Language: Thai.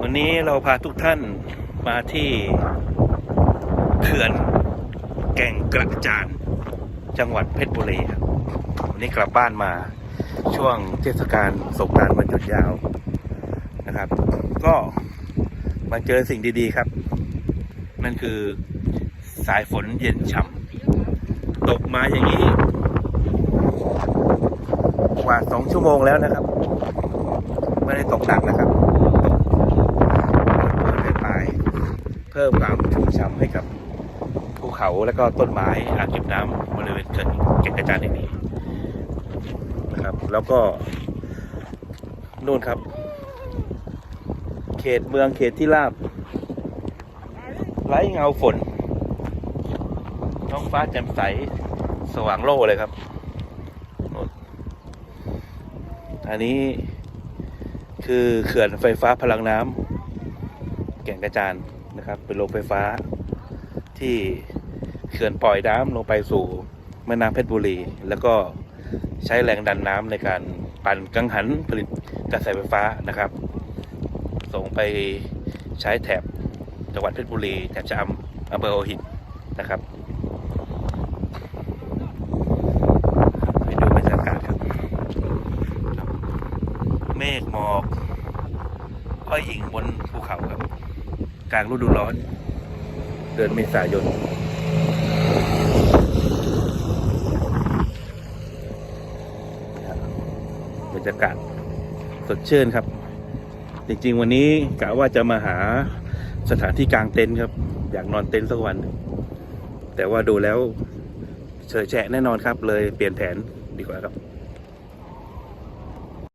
วันนี้เราพาทุกท่านมาที่เขื่อนแก่งกระจานจังหวัดเพชรบุรีครับวันนี้กลับบ้านมาช่วงเทศกาลสงกรานต์วันหยุดยาวนะครับ ก็มาเจอสิ่งดีๆครับ นั่นคือสายฝนเย็นฉ่ำตกมาอย่างนี้ กว่าสองชั่วโมงแล้วนะครับ ไม่ได้ตกหนักนะครับตกปลายๆเพิ่มความชุ่มฉ่ำให้กับภูเขาและก็ต้นไม้อ่างเก็บน้ำบริเวณเขื่อนแก่งกระจานแห่งนี้นะครับ แล้วก็นู่นครับ เขตเมืองเขตที่ราบไร้เงาฝนท้องฟ้าแจ่มใสสว่างโล่เลยครับนู่นอันนี้ คือเขื่อนไฟฟ้าพลังน้ำแก่งกระจานนะครับเป็นโรงไฟฟ้า ที่เขื่อนปล่อยน้ำลงไปสู่แม่น้ำเพชรบุรี แล้วก็ใช้แรงดันน้ำในการปั่นกังหันผลิตกระแสไฟฟ้านะครับ ส่งไปใช้แถบจังหวัดเพชรบุรีแถบชะอำอำเภอหัวหินนะครับไปดูบรรยากาศครับ เมฆหมอกห้อยอิงบนภูเขาครับ กลางฤดูร้อน เดือนเมษายนบรรยากาศสดชื่นครับ จริงๆ วันนี้กะว่าจะมาหาสถานที่กลางเต็นท์ครับ อยากนอนเต็นท์สักวัน แต่ว่าดูแล้วเฉยแฉะแน่นอนครับ เลยเปลี่ยนแผนดีกว่าครับ